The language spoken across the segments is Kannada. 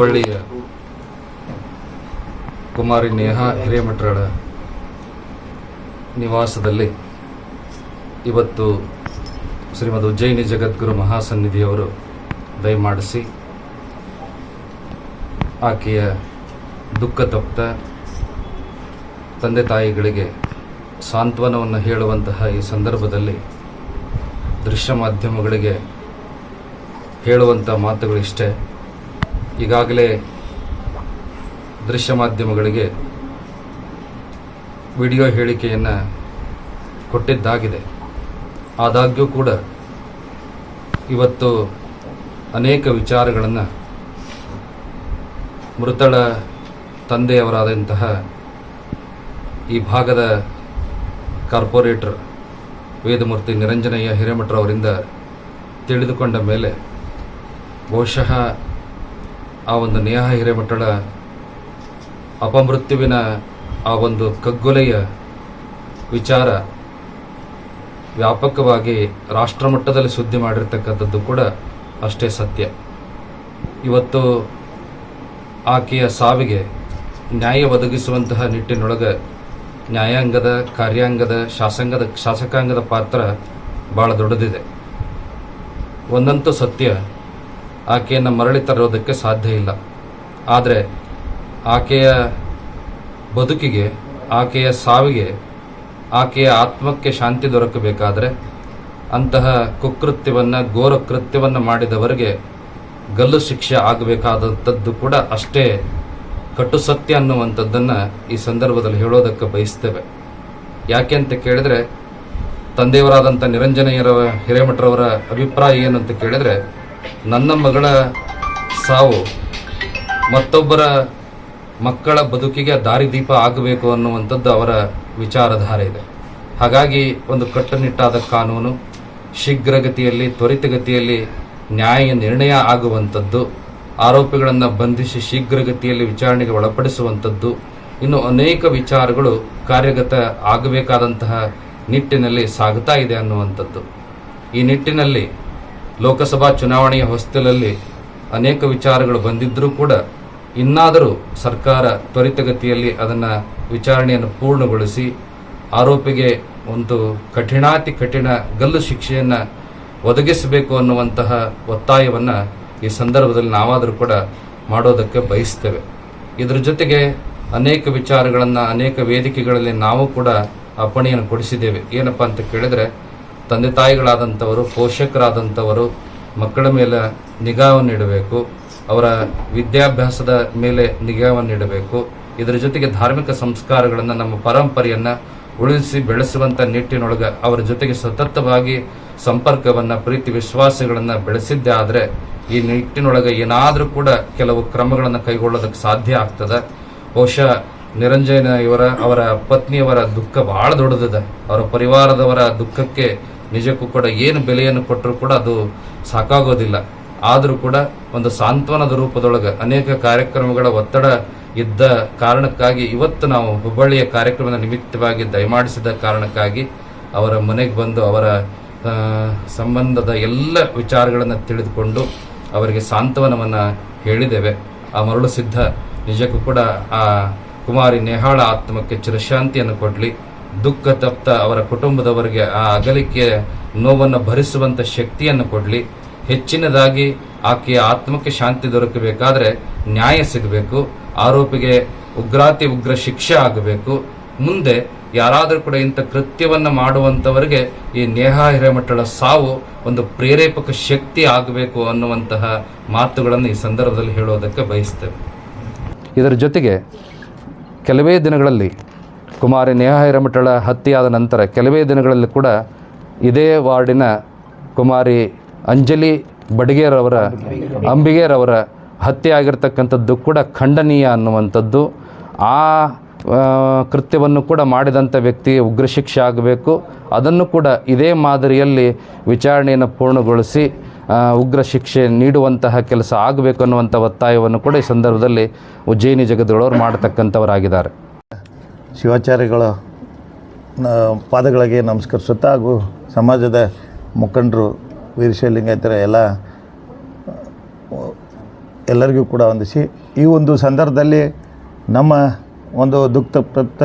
ಹುಬ್ಬಳ್ಳಿಯ ಕುಮಾರಿ ನೇಹಾ ಹಿರೇಮಠಗಳ ನಿವಾಸದಲ್ಲಿ ಇವತ್ತು ಶ್ರೀಮದ್ ಉಜ್ಜಯಿನಿ ಜಗದ್ಗುರು ಮಹಾಸನ್ನಿಧಿಯವರು ದಯಮಾಡಿಸಿ ಆಕೆಯ ದುಃಖ ತಪ್ತ ತಂದೆ ತಾಯಿಗಳಿಗೆ ಸಾಂತ್ವನವನ್ನು ಹೇಳುವಂತಹ ಈ ಸಂದರ್ಭದಲ್ಲಿ ದೃಶ್ಯ ಮಾಧ್ಯಮಗಳಿಗೆ ಹೇಳುವಂಥ ಮಾತುಗಳಿಷ್ಟೇ. ಈಗಾಗಲೇ ದೃಶ್ಯ ಮಾಧ್ಯಮಗಳಿಗೆ ವಿಡಿಯೋ ಹೇಳಿಕೆಯನ್ನು ಕೊಟ್ಟಿದ್ದಾಗಿದೆ. ಆದಾಗ್ಯೂ ಕೂಡ ಇವತ್ತು ಅನೇಕ ವಿಚಾರಗಳನ್ನು ಮೃತಳ ತಂದೆಯವರಾದಂತಹ ಈ ಭಾಗದ ಕಾರ್ಪೊರೇಟರ್ ವೇದಮೂರ್ತಿ ನಿರಂಜನಯ್ಯ ಹಿರೇಮಠರವರಿಂದ ತಿಳಿದುಕೊಂಡ ಮೇಲೆ ಬಹುಶಃ ಆ ಒಂದು ನೇಹ ಹಿರೇಮಠಳ ಅಪಮೃತ್ಯುವಿನ ಆ ಒಂದು ಕಗ್ಗೊಲೆಯ ವಿಚಾರ ವ್ಯಾಪಕವಾಗಿ ರಾಷ್ಟ್ರಮಟ್ಟದಲ್ಲಿ ಸುದ್ದಿ ಮಾಡಿರ್ತಕ್ಕಂಥದ್ದು ಕೂಡ ಅಷ್ಟೇ ಸತ್ಯ. ಇವತ್ತು ಆಕೆಯ ಸಾವಿಗೆ ನ್ಯಾಯ ಒದಗಿಸುವಂತಹ ನಿಟ್ಟಿನೊಳಗೆ ನ್ಯಾಯಾಂಗದ, ಕಾರ್ಯಾಂಗದ, ಶಾಸಂಗದ, ಶಾಸಕಾಂಗದ ಪಾತ್ರ ಭಾಳ ದೊಡ್ಡದಿದೆ. ಒಂದಂತೂ ಸತ್ಯ ಆಕೆಯನ್ನು ಮರಳಿ ತರೋದಕ್ಕೆ ಸಾಧ್ಯ ಇಲ್ಲ. ಆದರೆ ಆಕೆಯ ಬದುಕಿಗೆ, ಆಕೆಯ ಸಾವಿಗೆ, ಆಕೆಯ ಆತ್ಮಕ್ಕೆ ಶಾಂತಿ ದೊರಕಬೇಕಾದರೆ ಅಂತಹ ಕುಕೃತ್ಯವನ್ನು ಘೋರ ಕೃತ್ಯವನ್ನು ಮಾಡಿದವರಿಗೆ ಗಲ್ಲು ಶಿಕ್ಷೆ ಆಗಬೇಕಾದಂಥದ್ದು ಕೂಡ ಅಷ್ಟೇ ಕಟು ಸತ್ಯ ಅನ್ನುವಂಥದ್ದನ್ನು ಈ ಸಂದರ್ಭದಲ್ಲಿ ಹೇಳೋದಕ್ಕೆ ಬಯಸ್ತೇವೆ. ಯಾಕೆ ಅಂತ ಕೇಳಿದರೆ, ತಂದೆಯವರಾದಂಥ ನಿರಂಜನೆಯರ, ಹಿರೇಮಠರವರ ಅಭಿಪ್ರಾಯ ಏನಂತ ಕೇಳಿದರೆ ನನ್ನ ಮಗಳ ಸಾವು ಮತ್ತೊಬ್ಬರ ಮಕ್ಕಳ ಬದುಕಿಗೆ ದಾರಿದೀಪ ಆಗಬೇಕು ಅನ್ನುವಂಥದ್ದು ಅವರ ವಿಚಾರಧಾರೆ ಇದೆ. ಹಾಗಾಗಿ ಒಂದು ಕಟ್ಟುನಿಟ್ಟಾದ ಕಾನೂನು, ಶೀಘ್ರಗತಿಯಲ್ಲಿ, ತ್ವರಿತಗತಿಯಲ್ಲಿ ನ್ಯಾಯ ನಿರ್ಣಯ ಆಗುವಂಥದ್ದು, ಆರೋಪಿಗಳನ್ನು ಬಂಧಿಸಿ ಶೀಘ್ರಗತಿಯಲ್ಲಿ ವಿಚಾರಣೆಗೆ ಒಳಪಡಿಸುವಂಥದ್ದು, ಇನ್ನು ಅನೇಕ ವಿಚಾರಗಳು ಕಾರ್ಯಗತ ಆಗಬೇಕಾದಂತಹ ನಿಟ್ಟಿನಲ್ಲಿ ಸಾಗುತ್ತಾ ಇದೆ ಅನ್ನುವಂಥದ್ದು. ಈ ನಿಟ್ಟಿನಲ್ಲಿ ಲೋಕಸಭಾ ಚುನಾವಣೆಯ ಹೊಸ್ತಿಲಲ್ಲಿ ಅನೇಕ ವಿಚಾರಗಳು ಬಂದಿದ್ದರೂ ಕೂಡ ಇನ್ನಾದರೂ ಸರ್ಕಾರ ತ್ವರಿತಗತಿಯಲ್ಲಿ ಅದನ್ನು ವಿಚಾರಣೆಯನ್ನು ಪೂರ್ಣಗೊಳಿಸಿ ಆರೋಪಿಗೆ ಒಂದು ಕಠಿಣಾತಿ ಕಠಿಣ ಗಲ್ಲು ಶಿಕ್ಷೆಯನ್ನು ಒದಗಿಸಬೇಕು ಅನ್ನುವಂತಹ ಒತ್ತಾಯವನ್ನು ಈ ಸಂದರ್ಭದಲ್ಲಿ ನಾವಾದರೂ ಕೂಡ ಮಾಡೋದಕ್ಕೆ ಬಯಸ್ತೇವೆ. ಇದರ ಜೊತೆಗೆ ಅನೇಕ ವಿಚಾರಗಳನ್ನು, ಅನೇಕ ವೇದಿಕೆಗಳಲ್ಲಿ ನಾವು ಕೂಡ ಅಪ್ಪಣೆಯನ್ನು ಕೊಡಿಸಿದ್ದೇವೆ. ಏನಪ್ಪ ಅಂತ ಕೇಳಿದರೆ ತಂದೆ ತಾಯಿಗಳಾದಂಥವರು, ಪೋಷಕರಾದಂಥವರು ಮಕ್ಕಳ ಮೇಲೆ ನಿಗಾವನ್ನು ಇಡಬೇಕು. ಅವರ ವಿದ್ಯಾಭ್ಯಾಸದ ಮೇಲೆ ನಿಗಾವನ್ನು ಇಡಬೇಕು. ಇದರ ಜೊತೆಗೆ ಧಾರ್ಮಿಕ ಸಂಸ್ಕಾರಗಳನ್ನು, ನಮ್ಮ ಪರಂಪರೆಯನ್ನು ಉಳಿಸಿ ಬೆಳೆಸುವಂಥ ನಿಟ್ಟಿನೊಳಗೆ ಅವರ ಜೊತೆಗೆ ಸತತವಾಗಿ ಸಂಪರ್ಕವನ್ನು, ಪ್ರೀತಿ ವಿಶ್ವಾಸಗಳನ್ನು ಬೆಳೆಸಿದ್ದೇ ಆದರೆ ಈ ನಿಟ್ಟಿನೊಳಗೆ ಏನಾದರೂ ಕೂಡ ಕೆಲವು ಕ್ರಮಗಳನ್ನು ಕೈಗೊಳ್ಳೋದಕ್ಕೆ ಸಾಧ್ಯ ಆಗ್ತದೆ. ಬಹುಶಃ ನಿರಂಜನ ಇವರ ಅವರ ಪತ್ನಿಯವರ ದುಃಖ ಬಹಳ ದೊಡ್ಡದಿದೆ. ಅವರ ಪರಿವಾರದವರ ದುಃಖಕ್ಕೆ ನಿಜಕ್ಕೂ ಕೂಡ ಏನು ಬೆಲೆಯನ್ನು ಕೊಟ್ಟರೂ ಕೂಡ ಅದು ಸಾಕಾಗೋದಿಲ್ಲ. ಆದರೂ ಕೂಡ ಒಂದು ಸಾಂತ್ವನದ ರೂಪದೊಳಗೆ ಅನೇಕ ಕಾರ್ಯಕ್ರಮಗಳ ಒತ್ತಡ ಇದ್ದ ಕಾರಣಕ್ಕಾಗಿ ಇವತ್ತು ನಾವು ಹುಬ್ಬಳ್ಳಿಯ ಕಾರ್ಯಕ್ರಮದ ನಿಮಿತ್ತವಾಗಿ ದಯಮಾಡಿಸಿದ ಕಾರಣಕ್ಕಾಗಿ ಅವರ ಮನೆಗೆ ಬಂದು ಅವರ ಸಂಬಂಧದ ಎಲ್ಲ ವಿಚಾರಗಳನ್ನು ತಿಳಿದುಕೊಂಡು ಅವರಿಗೆ ಸಾಂತ್ವನವನ್ನು ಹೇಳಿದ್ದೇವೆ. ಆ ಮರಳು ಸಿದ್ಧ. ನಿಜಕ್ಕೂ ಕೂಡ ಆ ಕುಮಾರಿ ನೇಹಾಳ ಆತ್ಮಕ್ಕೆ ಚಿರಶಾಂತಿಯನ್ನು ಕೊಡಲಿ. ದುಃಖ ತಪ್ತ ಅವರ ಕುಟುಂಬದವರಿಗೆ ಆ ಅಗಲಿಕೆ ನೋವನ್ನು ಭರಿಸುವಂಥ ಶಕ್ತಿಯನ್ನು ಕೊಡಲಿ. ಹೆಚ್ಚಿನದಾಗಿ ಆಕೆಯ ಆತ್ಮಕ್ಕೆ ಶಾಂತಿ ದೊರಕಬೇಕಾದ್ರೆ ನ್ಯಾಯ ಸಿಗಬೇಕು, ಆರೋಪಿಗೆ ಉಗ್ರಾತಿ ಉಗ್ರ ಶಿಕ್ಷೆ ಆಗಬೇಕು. ಮುಂದೆ ಯಾರಾದರೂ ಕೂಡ ಇಂಥ ಕೃತ್ಯವನ್ನು ಮಾಡುವಂಥವರಿಗೆ ಈ ನೇಹಾ ಹಿರೇಮಠಳ ಸಾವು ಒಂದು ಪ್ರೇರೇಪಕ ಶಕ್ತಿ ಆಗಬೇಕು ಅನ್ನುವಂತಹ ಮಾತುಗಳನ್ನು ಈ ಸಂದರ್ಭದಲ್ಲಿ ಹೇಳೋದಕ್ಕೆ ಬಯಸ್ತೇವೆ. ಇದರ ಜೊತೆಗೆ ಕೆಲವೇ ದಿನಗಳಲ್ಲಿ ಕುಮಾರಿ ನೇಹಾ ಹಿರಮಠಳ ಹತ್ಯೆಯಾದ ನಂತರ ಕೆಲವೇ ದಿನಗಳಲ್ಲಿ ಕೂಡ ಇದೇ ವಾರ್ಡಿನ ಕುಮಾರಿ ಅಂಜಲಿ ಬಡಗೇರವರ, ಅಂಬಿಗೇರವರ ಹತ್ಯೆ ಆಗಿರ್ತಕ್ಕಂಥದ್ದು ಕೂಡ ಖಂಡನೀಯ ಅನ್ನುವಂಥದ್ದು. ಆ ಕೃತ್ಯವನ್ನು ಕೂಡ ಮಾಡಿದಂಥ ವ್ಯಕ್ತಿ ಉಗ್ರ ಶಿಕ್ಷೆ ಆಗಬೇಕು. ಅದನ್ನು ಕೂಡ ಇದೇ ಮಾದರಿಯಲ್ಲಿ ವಿಚಾರಣೆಯನ್ನು ಪೂರ್ಣಗೊಳಿಸಿ ಉಗ್ರ ಶಿಕ್ಷೆ ನೀಡುವಂತಹ ಕೆಲಸ ಆಗಬೇಕು ಅನ್ನುವಂಥ ಒತ್ತಾಯವನ್ನು ಕೂಡ ಈ ಸಂದರ್ಭದಲ್ಲಿ ಉಜ್ಜಯಿನಿ ಜಗದ್ಗಳವರು ಮಾಡತಕ್ಕಂಥವರಾಗಿದ್ದಾರೆ. ಶಿವಾಚಾರ್ಯಗಳ ಪಾದಗಳಿಗೆ ನಮಸ್ಕರಿಸುತ್ತಾ ಹಾಗೂ ಸಮಾಜದ ಮುಖಂಡರು ವೀರಶೈಲಿಂಗಾಯತರ ಎಲ್ಲ, ಎಲ್ಲರಿಗೂ ಕೂಡ ವಂದಿಸಿ. ಈ ಒಂದು ಸಂದರ್ಭದಲ್ಲಿ ನಮ್ಮ ಒಂದು ದುಃಖ ಪ್ರಪ್ತ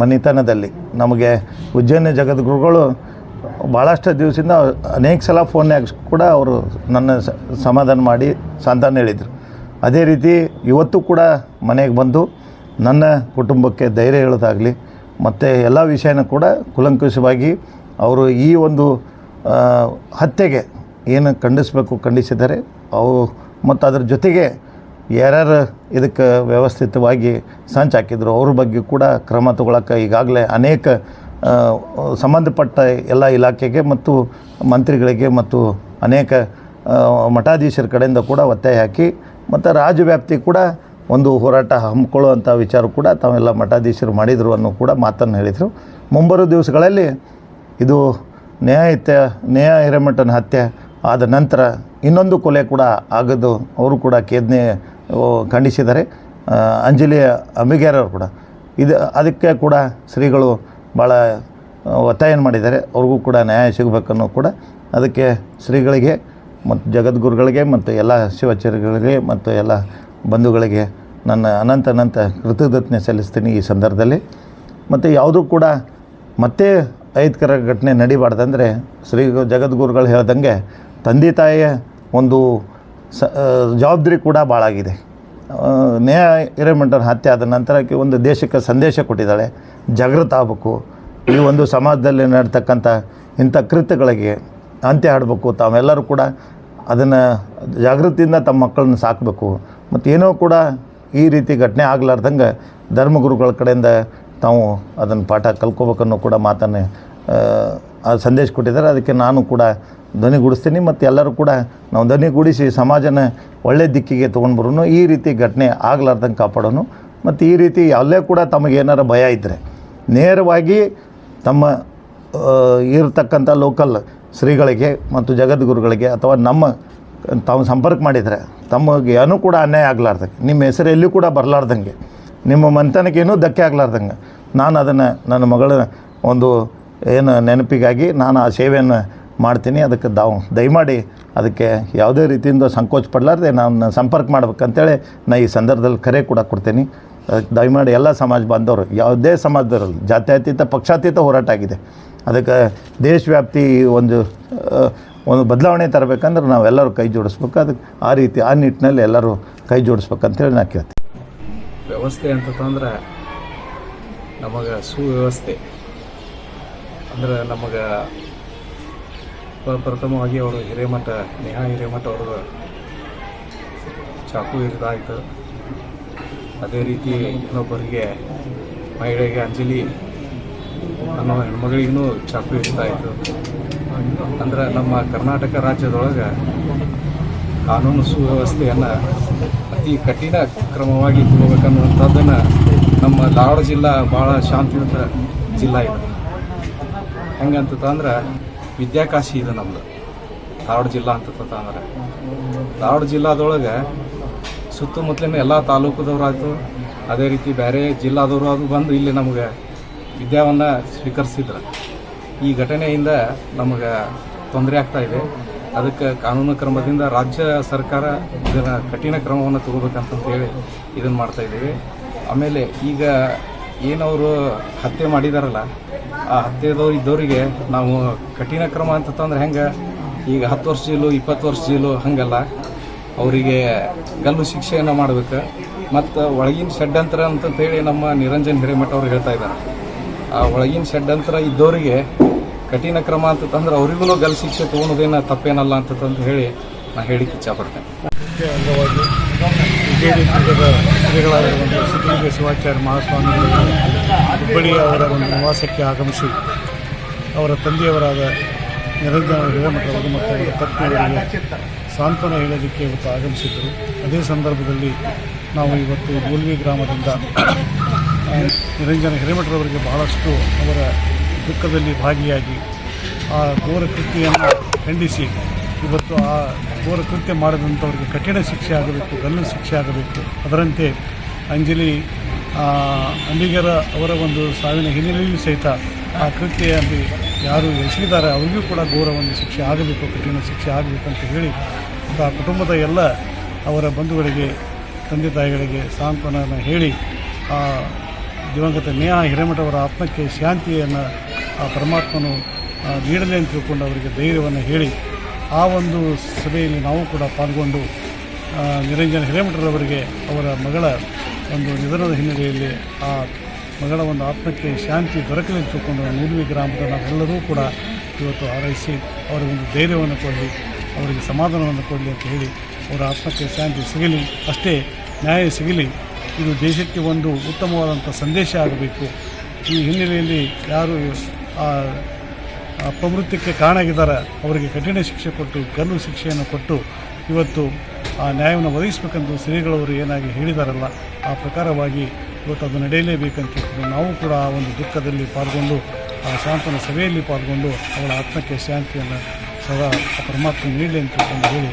ಮನಿತನದಲ್ಲಿ ನಮಗೆ ಉಜ್ಜಯಿನಿ ಜಗದ್ಗುರುಗಳು ಭಾಳಷ್ಟು ದಿವಸದಿಂದ ಅನೇಕ ಸಲ ಫೋನ್ಯಾಗ ಕೂಡ ಅವರು ನನ್ನ ಸಮಾಧಾನ ಮಾಡಿ ಸಂತಾನ ಹೇಳಿದರು. ಅದೇ ರೀತಿ ಇವತ್ತು ಕೂಡ ಮನೆಗೆ ಬಂದು ನನ್ನ ಕುಟುಂಬಕ್ಕೆ ಧೈರ್ಯ ಹೇಳೋದಾಗಲಿ, ಮತ್ತು ಎಲ್ಲ ವಿಷಯನ ಕೂಡ ಕುಲಂಕುಷವಾಗಿ ಅವರು ಈ ಒಂದು ಹತ್ಯೆಗೆ ಏನು ಖಂಡಿಸಬೇಕು ಖಂಡಿಸಿದ್ದಾರೆ, ಅವು ಮತ್ತು ಅದರ ಜೊತೆಗೆ ಯಾರ್ಯಾರು ಇದಕ್ಕೆ ವ್ಯವಸ್ಥಿತವಾಗಿ ಸಂಚು ಹಾಕಿದ್ರು, ಅವ್ರ ಬಗ್ಗೆ ಕೂಡ ಕ್ರಮ ತಗೊಳಕ್ಕೆ ಈಗಾಗಲೇ ಅನೇಕ ಸಂಬಂಧಪಟ್ಟ ಎಲ್ಲ ಇಲಾಖೆಗೆ ಮತ್ತು ಮಂತ್ರಿಗಳಿಗೆ ಮತ್ತು ಅನೇಕ ಮಠಾಧೀಶರ ಕಡೆಯಿಂದ ಕೂಡ ಒತ್ತಾಯ ಹಾಕಿ, ಮತ್ತು ರಾಜ್ಯವ್ಯಾಪ್ತಿ ಕೂಡ ಒಂದು ಹೋರಾಟ ಹಮ್ಮಿಕೊಳ್ಳುವಂಥ ವಿಚಾರ ಕೂಡ ತಾವೆಲ್ಲ ಮಠಾಧೀಶರು ಮಾಡಿದರು ಅನ್ನೋ ಕೂಡ ಮಾತನ್ನು ಹೇಳಿದರು. ಮುಂಬರುವ ದಿವಸಗಳಲ್ಲಿ ಇದು ನ್ಯಾಯತೆ ನ್ಯಾಯ ಹಿರೇಮಠನ ಹತ್ಯೆ ಆದ ನಂತರ ಇನ್ನೊಂದು ಕೊಲೆ ಕೂಡ ಆಗದು ಅವರು ಕೂಡ ಕೇದ್ನೆ ಖಂಡಿಸಿದ್ದಾರೆ. ಅಂಜಲಿ ಅಂಬಿಗೇರವರು ಕೂಡ. ಇದು, ಅದಕ್ಕೆ ಕೂಡ ಶ್ರೀಗಳು ಭಾಳ ಒತ್ತಾಯನ ಮಾಡಿದ್ದಾರೆ. ಅವ್ರಿಗೂ ಕೂಡ ನ್ಯಾಯ ಸಿಗಬೇಕನ್ನೋ ಕೂಡ ಅದಕ್ಕೆ ಶ್ರೀಗಳಿಗೆ ಮತ್ತು ಜಗದ್ಗುರುಗಳಿಗೆ ಮತ್ತು ಎಲ್ಲ ಶಿವಾಚಾರ್ಯಗಳಿಗೆ ಮತ್ತು ಎಲ್ಲ ಬಂಧುಗಳಿಗೆ ನನ್ನ ಅನಂತ ಅನಂತ ಕೃತಜ್ಞತೆ ಸಲ್ಲಿಸ್ತೀನಿ ಈ ಸಂದರ್ಭದಲ್ಲಿ. ಮತ್ತು ಯಾವುದೂ ಕೂಡ ಮತ್ತೆ ಐದ್ಕರ ಘಟನೆ ನಡಿಬಾರ್ದಂದರೆ ಶ್ರೀ ಜಗದ್ಗುರುಗಳು ಹೇಳ್ದಂಗೆ ತಂದೆ ತಾಯಿಯ ಒಂದು ಸ ಜವಾಬ್ದಾರಿ ಕೂಡ ಭಾಳಾಗಿದೆ ನೇ ಹಿರೇಮಠನ ಹತ್ಯೆ ಆದ ನಂತರ ಒಂದು ದೇಶಕ್ಕೆ ಸಂದೇಶ ಕೊಟ್ಟಿದ್ದಾಳೆ. ಜಾಗೃತ ಆಗಬೇಕು. ಈ ಒಂದು ಸಮಾಜದಲ್ಲಿ ನಡ್ತಕ್ಕಂಥ ಇಂಥ ಕೃತ್ಯಗಳಿಗೆ ಅಂತ್ಯ ಆಡಬೇಕು ತಾವೆಲ್ಲರೂ ಕೂಡ ಅದನ್ನು ಜಾಗೃತಿಯಿಂದ ತಮ್ಮ ಮಕ್ಕಳನ್ನ ಸಾಕಬೇಕು. ಮತ್ತು ಏನೋ ಕೂಡ ಈ ರೀತಿ ಘಟನೆ ಆಗ್ಲಾರ್ದಂಗೆ ಧರ್ಮಗುರುಗಳ ಕಡೆಯಿಂದ ತಾವು ಅದನ್ನು ಪಾಠ ಕಲ್ಕೋಬೇಕನ್ನೋ ಕೂಡ ಮಾತನ್ನು ಸಂದೇಶ ಕೊಟ್ಟಿದ್ದಾರೆ. ಅದಕ್ಕೆ ನಾನು ಕೂಡ ಧ್ವನಿಗೂಡಿಸ್ತೀನಿ ಮತ್ತು ಎಲ್ಲರೂ ಕೂಡ ನಾವು ಧ್ವನಿಗೂಡಿಸಿ ಸಮಾಜನ ಒಳ್ಳೆ ದಿಕ್ಕಿಗೆ ತೊಗೊಂಡ್ಬರೋನು, ಈ ರೀತಿ ಘಟನೆ ಆಗ್ಲಾರ್ದಂಗೆ ಕಾಪಾಡೋನು. ಮತ್ತು ಈ ರೀತಿ ಅಲ್ಲೇ ಕೂಡ ತಮಗೇನಾರ ಭಯ ಇದ್ದರೆ ನೇರವಾಗಿ ತಮ್ಮ ಇರತಕ್ಕಂಥ ಲೋಕಲ್ ಶ್ರೀಗಳಿಗೆ ಮತ್ತು ಜಗದ್ಗುರುಗಳಿಗೆ ಅಥವಾ ನಮ್ಮ ತಾವು ಸಂಪರ್ಕ ಮಾಡಿದರೆ ತಮಗೆ ಏನೂ ಕೂಡ ಅನ್ಯಾಯ ಆಗಲಾರ್ದಂಗೆ ನಿಮ್ಮ ಹೆಸರು ಎಲ್ಲಿಯೂ ಕೂಡ ಬರಲಾರ್ದಂಗೆ, ನಿಮ್ಮ ಮನೆತನಕ್ಕೇನೂ ಧಕ್ಕೆ ಆಗಲಾರ್ದಂಗೆ, ನಾನು ಅದನ್ನು ನನ್ನ ಮಗಳ ಒಂದು ಏನು ನೆನಪಿಗಾಗಿ ನಾನು ಆ ಸೇವೆಯನ್ನು ಮಾಡ್ತೀನಿ. ಅದಕ್ಕೆ ದಾವು, ದಯಮಾಡಿ ಅದಕ್ಕೆ ಯಾವುದೇ ರೀತಿಯಿಂದ ಸಂಕೋಚ ಪಡಲಾರ್ದೆ ನಾನು ಸಂಪರ್ಕ ಮಾಡ್ಬೇಕಂತೇಳಿ ನಾ ಈ ಸಂದರ್ಭದಲ್ಲಿ ಕರೆ ಕೂಡ ಕೊಡ್ತೀನಿ. ಅದಕ್ಕೆ ದಯಮಾಡಿ ಎಲ್ಲ ಸಮಾಜ ಬಾಂಧವರು, ಯಾವುದೇ ಸಮಾಜದವರಲ್ಲಿ ಜಾತ್ಯತೀತ, ಪಕ್ಷಾತೀತ ಹೋರಾಟ ಆಗಿದೆ. ಅದಕ್ಕೆ ದೇಶವ್ಯಾಪ್ತಿ ಒಂದು ಒಂದು ಬದಲಾವಣೆ ತರಬೇಕಂದ್ರೆ ನಾವೆಲ್ಲರೂ ಕೈ ಜೋಡಿಸ್ಬೇಕು. ಅದಕ್ಕೆ ಆ ರೀತಿ, ಆ ನಿಟ್ಟಿನಲ್ಲಿ ಎಲ್ಲರೂ ಕೈ ಜೋಡಿಸ್ಬೇಕಂತೇಳಿ ನಾ ಕೇಳ್ತೀನಿ. ವ್ಯವಸ್ಥೆ ಅಂತಂದ್ರೆ ನಮಗೆ ಸುವ್ಯವಸ್ಥೆ. ಅಂದ್ರೆ ನಮಗೆ ಪ್ರಥಮವಾಗಿ ಅವರು ಹಿರೇಮಠ, ನೇಹಾ ಹಿರೇಮಠ ಅವರು ಚಾಕು ಇರಿದಾಯಿತು ಅದೇ ರೀತಿ ಇನ್ನೊಬ್ಬರಿಗೆ ಮಹಿಳೆಗೆ ಅಂಜಲಿ ಅನ್ನೋ ಹೆಣ್ಮಗಳಿಗೂ ಚಾಕು ಇರಿದಾಯಿತು ಅಂದ್ರೆ ನಮ್ಮ ಕರ್ನಾಟಕ ರಾಜ್ಯದೊಳಗೆ ಕಾನೂನು ಸುವ್ಯವಸ್ಥೆಯನ್ನು ಅತಿ ಕಠಿಣ ಕ್ರಮವಾಗಿ ತಗೋಬೇಕನ್ನುವಂಥದ್ದನ್ನು ನಮ್ಮ ಧಾರವಾಡ ಜಿಲ್ಲಾ ಭಾಳ ಶಾಂತಿಯುತ ಜಿಲ್ಲಾ ಇದು. ಹೆಂಗಂತಂದ್ರೆ ವಿದ್ಯಾಕಾಶಿ ಇದು ನಮ್ದು. ಧಾರವಾಡ ಜಿಲ್ಲಾ ಅಂತ ಅಂದ್ರೆ. ಧಾರವಾಡ ಜಿಲ್ಲಾದೊಳಗೆ ಸುತ್ತಮುತ್ತಲಿನ ಎಲ್ಲ ತಾಲೂಕದವರಾಯ್ತು ಅದೇ ರೀತಿ ಬೇರೆ ಜಿಲ್ಲಾದವರು ಅದು ಬಂದು ಇಲ್ಲಿ ನಮಗೆ ವಿದ್ಯಾವನ್ನ ಸ್ವೀಕರಿಸಿದ್ರು. ಈ ಘಟನೆಯಿಂದ ನಮಗೆ ತೊಂದರೆ ಆಗ್ತಾ ಇದೆ. ಅದಕ್ಕೆ ಕಾನೂನು ಕ್ರಮದಿಂದ ರಾಜ್ಯ ಸರ್ಕಾರ ಇದರ ಕಠಿಣ ಕ್ರಮವನ್ನು ತಗೋಬೇಕಂತ ಹೇಳಿ ಇದನ್ನು ಮಾಡ್ತಾ ಇದ್ದೀವಿ. ಆಮೇಲೆ ಈಗ ಏನವರು ಹತ್ಯೆ ಮಾಡಿದಾರಲ್ಲ, ಆ ಹತ್ಯೆದವ್ರು ಇದ್ದವರಿಗೆ ನಾವು ಕಠಿಣ ಕ್ರಮ ಅಂತಂದ್ರೆ ಹೆಂಗೆ? ಈಗ ಹತ್ತು ವರ್ಷ ಜೀಲು, ಇಪ್ಪತ್ತು ವರ್ಷ ಜೀಲು ಹಾಗಲ್ಲ. ಅವರಿಗೆ ಗಲ್ಲು ಶಿಕ್ಷೆಯನ್ನು ಮಾಡಬೇಕು. ಮತ್ತು ಒಳಗಿನ ಷಡ್ಯಂತ್ರ ಅಂತಂತೇಳಿ ನಮ್ಮ ನಿರಂಜನ್ ಹಿರೇಮಠ ಅವ್ರು ಹೇಳ್ತಾ ಇದ್ದಾರೆ ಆ ಒಳಗಿನ ಷಡ್ಯಂತ್ರ ಇದ್ದವರಿಗೆ ಕಠಿಣ ಕ್ರಮ ಅಂತಂದ್ರೆ ಅವರಿಗೂ ಗಲ್ ಶಿಕ್ಷೆ ತೊಗೊಳೋದೇನ ತಪ್ಪೇನಲ್ಲ ಅಂತಂದು ಹೇಳಿ ನಾ ಹೇಳಿಕ್ಕೆ ಶ್ರೀಗಳಾಗಿರುವಂಥ ಸಿದ್ಧಲಿಂಗ ಶಿವಾಚಾರ್ಯ ಮಹಾಸ್ವಾಮಿಗಳು ಹುಬ್ಬಳ್ಳಿ ಅವರ ಒಂದು ನಿವಾಸಕ್ಕೆ ಆಗಮಿಸಿ ಅವರ ತಂದೆಯವರಾದ ನಿರಂಜನ ಹಿರೇಮಠರವರು ಮತ್ತು ಅವರ ಪತ್ನಿಯವರಿಗೆ ಸಾಂತ್ವನ ಹೇಳೋದಕ್ಕೆ ಇವತ್ತು ಆಗಮಿಸಿದ್ದರು. ಅದೇ ಸಂದರ್ಭದಲ್ಲಿ ನಾವು ಇವತ್ತು ಗೋಲ್ವಿ ಗ್ರಾಮದಿಂದ ನಿರಂಜನ ಹಿರೇಮಠರವರಿಗೆ ಬಹಳಷ್ಟು ಅವರ ದುಃಖದಲ್ಲಿ ಭಾಗಿಯಾಗಿ ಆ ಘೋರ ಕೃತ್ಯವನ್ನು ಖಂಡಿಸಿ ಇವತ್ತು ಆ ಘೋರ ಕೃತ್ಯ ಮಾಡಿದಂಥವ್ರಿಗೆ ಕಠಿಣ ಶಿಕ್ಷೆ ಆಗಬೇಕು, ಗಲ್ಲು ಶಿಕ್ಷೆ ಆಗಬೇಕು. ಅದರಂತೆ ಅಂಜಲಿ ಅಂಬಿಗರ ಅವರ ಒಂದು ಸಾವಿನ ಹಿನ್ನೆಲೆಯಲ್ಲಿ ಸಹಿತ ಆ ಕೃತ್ಯದಲ್ಲಿ ಯಾರು ಎಸಗಿದ್ದಾರೆ ಅವರಿಗೂ ಕೂಡ ಘೋರ ಒಂದು ಶಿಕ್ಷೆ ಆಗಬೇಕು, ಕಠಿಣ ಶಿಕ್ಷೆ ಆಗಬೇಕು ಅಂತ ಹೇಳಿ ಆ ಕುಟುಂಬದ ಎಲ್ಲ ಅವರ ಬಂಧುಗಳಿಗೆ, ತಂದೆ ತಾಯಿಗಳಿಗೆ ಸಾಂತ್ವನ ಹೇಳಿ ಆ ದಿವಂಗತ ನೇಹ ಹಿರೇಮಠ ಅವರ ಆತ್ಮಕ್ಕೆ ಶಾಂತಿಯನ್ನು ಆ ಪರಮಾತ್ಮನು ನೀಡಲಿ ಅಂತ ತಿಳ್ಕೊಂಡು ಅವರಿಗೆ ಧೈರ್ಯವನ್ನು ಹೇಳಿ ಆ ಒಂದು ಸಭೆಯಲ್ಲಿ ನಾವು ಕೂಡ ಪಾಲ್ಗೊಂಡು ನಿರಂಜನ ಹಿರೇಮಠರವರಿಗೆ ಅವರ ಮಗಳ ಒಂದು ನಿಧನದ ಹಿನ್ನೆಲೆಯಲ್ಲಿ ಆ ಮಗಳ ಒಂದು ಆತ್ಮಕ್ಕೆ ಶಾಂತಿ ದೊರಕಲಿ ತಿಳ್ಕೊಂಡು ನೂಲ್ವಿ ಗ್ರಾಮದ ನಾವೆಲ್ಲರೂ ಕೂಡ ಇವತ್ತು ಹಾರೈಸಿ ಅವರಿಗೆ ಒಂದು ಧೈರ್ಯವನ್ನು ಕೊಡಲಿ, ಅವರಿಗೆ ಸಮಾಧಾನವನ್ನು ಕೊಡಲಿ ಅಂತ ಹೇಳಿ ಅವರ ಆತ್ಮಕ್ಕೆ ಶಾಂತಿ ಸಿಗಲಿ, ಅಷ್ಟೇ ನ್ಯಾಯ ಸಿಗಲಿ. ಇದು ದೇಶಕ್ಕೆ ಒಂದು ಉತ್ತಮವಾದಂಥ ಸಂದೇಶ ಆಗಬೇಕು. ಈ ಹಿನ್ನೆಲೆಯಲ್ಲಿ ಯಾರು ಆ ಅಪಮೃತ್ಯಕ್ಕೆ ಕಾರಣ ಆಗಿದ್ದಾರೆ ಅವರಿಗೆ ಕಠಿಣ ಶಿಕ್ಷೆ ಕೊಟ್ಟು, ಗಲ್ಲು ಶಿಕ್ಷೆಯನ್ನು ಕೊಟ್ಟು ಇವತ್ತು ಆ ನ್ಯಾಯವನ್ನು ಒದಗಿಸಬೇಕೆಂದು ಶ್ರೀಗಳವರು ಏನಾಗಿ ಹೇಳಿದಾರಲ್ಲ, ಆ ಪ್ರಕಾರವಾಗಿ ಇವತ್ತು ಅದು ನಡೆಯಲೇಬೇಕಂತ ನಾವು ಕೂಡ ಆ ಒಂದು ದುಃಖದಲ್ಲಿ ಪಾಲ್ಗೊಂಡು, ಆ ಶಾಂತನ ಸಭೆಯಲ್ಲಿ ಪಾಲ್ಗೊಂಡು ಅವಳ ಆತ್ಮಕ್ಕೆ ಶಾಂತಿಯನ್ನು ಸದಾ ಪರಮಾತ್ಮ ನೀಡಲಿ ಅಂತ ಹೇಳಿ